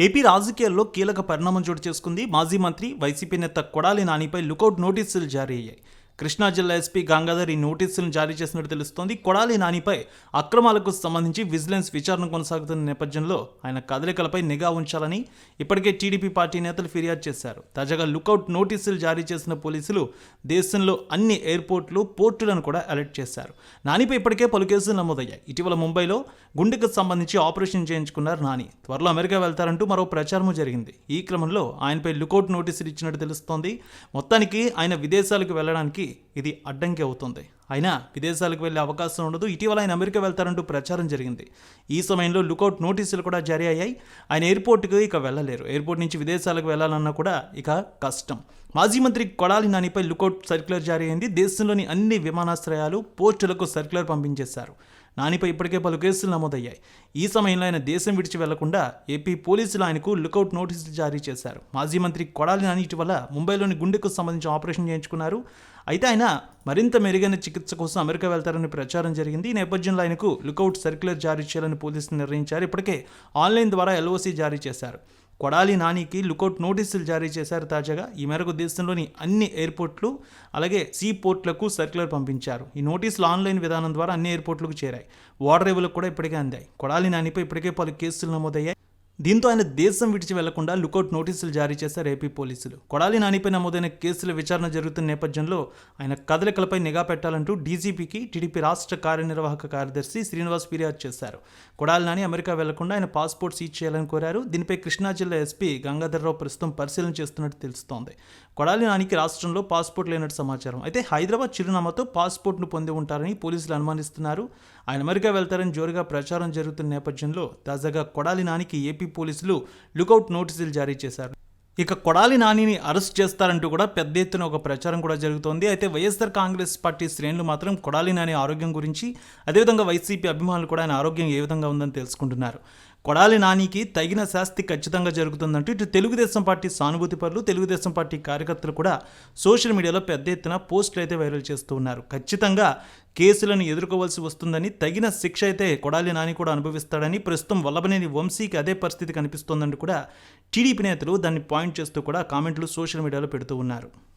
AP రాజకీయాల్లో కీలక పరిణామం చోటు చేసుకుంది. మాజీ మంత్రి వైసీపీ నేత కొడాలి నానిపై లుకౌట్ నోటీసులు జారీ అయ్యాయి. కృష్ణా జిల్లా ఎస్పీ గంగాధర్ ఈ నోటీసులను జారీ చేసినట్టు తెలుస్తోంది. కొడాలి నానిపై అక్రమాలకు సంబంధించి విజిలెన్స్ విచారణ కొనసాగుతున్న నేపథ్యంలో ఆయన కదలికలపై నిఘా ఉంచాలని ఇప్పటికే టీడీపీ పార్టీ నేతలు ఫిర్యాదు చేశారు. తాజాగా లుకౌట్ నోటీసులు జారీ చేసిన పోలీసులు దేశంలో అన్ని ఎయిర్పోర్ట్లు పోర్టులను కూడా అలర్ట్ చేశారు. నానిపై ఇప్పటికే పలు కేసులు నమోదయ్యాయి. ఇటీవల ముంబైలో గుండెకు సంబంధించి ఆపరేషన్ చేయించుకున్నారు నాని. త్వరలో అమెరికా వెళ్తారంటూ మరో ప్రచారము జరిగింది. ఈ క్రమంలో ఆయనపై లుకౌట్ నోటీసులు ఇచ్చినట్టు తెలుస్తోంది. మొత్తానికి ఆయన విదేశాలకు వెళ్ళడానికి ఇది అడ్డంకి అవుతుంది. అయినా విదేశాలకు వెళ్ళే అవకాశం ఉండదు. ఇటీవల ఆయన అమెరికా వెళ్తారంటూ ప్రచారం జరిగింది. ఈ సమయంలో లుకౌట్ నోటీసులు కూడా జారీ అయ్యాయి. ఆయన ఎయిర్పోర్ట్కి ఇక వెళ్ళలేరు. ఎయిర్పోర్ట్ నుంచి విదేశాలకు వెళ్ళాలన్నా కూడా ఇక కష్టం. మాజీ మంత్రి కొడాలి నానిపై లుకౌట్ సర్క్యులర్ జారీ అయింది. దేశంలోని అన్ని విమానాశ్రయాలు పోస్టులకు సర్క్యులర్ పంపించేశారు. నానిపై ఇప్పటికే పలు కేసులు నమోదయ్యాయి. ఈ సమయంలో ఆయన దేశం విడిచి వెళ్ళకుండా ఏపీ పోలీసులు ఆయనకు లుకౌట్ నోటీసులు జారీ చేశారు. మాజీ మంత్రి కొడాలి నాని ఇటీవల ముంబైలోని గుండెకు సంబంధించిన ఆపరేషన్ చేయించుకున్నారు. అయితే ఆయన మరింత మెరుగైన చికిత్స కోసం అమెరికా వెళ్తారని ప్రచారం జరిగింది. ఈ నేపథ్యంలో ఆయనకు లుకౌట్ సర్క్యులర్ జారీ చేయాలని పోలీసులు నిర్ణయించారు. ఇప్పటికే ఆన్లైన్ ద్వారా ఎల్ఓసి జారీ చేశారు. కొడాలి నానికి లుకౌట్ నోటీసులు జారీ చేశారు తాజాగా. ఈ మేరకు దేశంలోని అన్ని ఎయిర్పోర్ట్లు అలాగే సీ పోర్ట్లకు సర్క్యులర్ పంపించారు. ఈ నోటీసులు ఆన్లైన్ విధానం ద్వారా అన్ని ఎయిర్పోర్ట్లకు చేరాయి. ఓడరేవులకు కూడా ఇప్పటికే అందాయి. కొడాలి నానిపై ఇప్పటికే పలు కేసులు నమోదయ్యాయి. దీంతో ఆయన దేశం విడిచి వెళ్ళకుండా లుకౌట్ నోటీసులు జారీ చేశారు ఏపీ పోలీసులు. కొడాలి నానిపై నమోదైన కేసుల విచారణ జరుగుతున్న నేపథ్యంలో ఆయన కదలికలపై నిఘా పెట్టాలంటూ డీజీపీకి టీడీపీ రాష్ట్ర కార్యనిర్వాహక కార్యదర్శి శ్రీనివాస్ ఫిర్యాదు చేశారు. కొడాలి నాని అమెరికా వెళ్ళకుండా ఆయన పాస్పోర్ట్ సీజ్ చేయాలని కోరారు. దీనిపై కృష్ణా జిల్లా ఎస్పీ గంగాధర్రావు ప్రస్తుతం పరిశీలన చేస్తున్నట్టు తెలుస్తోంది. కొడాలి నానికి రాష్ట్రంలో పాస్పోర్ట్ లేనట్టు సమాచారం. అయితే హైదరాబాద్ చిరునామాతో పాస్పోర్ట్ను పొంది ఉంటారని పోలీసులు అనుమానిస్తున్నారు. ఆయన అమెరికా వెళ్తారని జోరుగా ప్రచారం జరుగుతున్న నేపథ్యంలో తాజాగా కొడాలి నానికి ఏపీ ఏపీ పోలీసులు లుకౌట్ నోటీసులు జారీ చేశారు. ఇక కొడాలి నానిని అరెస్ట్ చేస్తారంటూ కూడా పెద్ద ఎత్తున ఒక ప్రచారం కూడా జరుగుతోంది. అయితే వైఎస్ఆర్ కాంగ్రెస్ పార్టీ శ్రేణులు మాత్రం కొడాలి నాని ఆరోగ్యం గురించి అదేవిధంగా వైసీపీ అభిమానులు కూడా ఆయన ఆరోగ్యం ఏ విధంగా ఉందని తెలుసుకుంటున్నారు. కొడాలి నానికి తగిన శాస్తి ఖచ్చితంగా జరుగుతుందంటూ ఇటు తెలుగుదేశం పార్టీ సానుభూతి పరులు తెలుగుదేశం పార్టీ కార్యకర్తలు కూడా సోషల్ మీడియాలో పెద్ద ఎత్తున పోస్టులు అయితే వైరల్ చేస్తూ ఉన్నారు. ఖచ్చితంగా కేసులను ఎదుర్కోవాల్సి వస్తుందని తగిన శిక్ష అయితే కొడాలి నాని కూడా అనుభవిస్తాడని ప్రస్తుతం వల్లభనేని వంశీకి అదే పరిస్థితి కనిపిస్తోందని కూడా టీడీపీ నేతలు దాన్ని పాయింట్ చేస్తూ కూడా కామెంట్లు సోషల్ మీడియాలో పెడుతూ ఉన్నారు.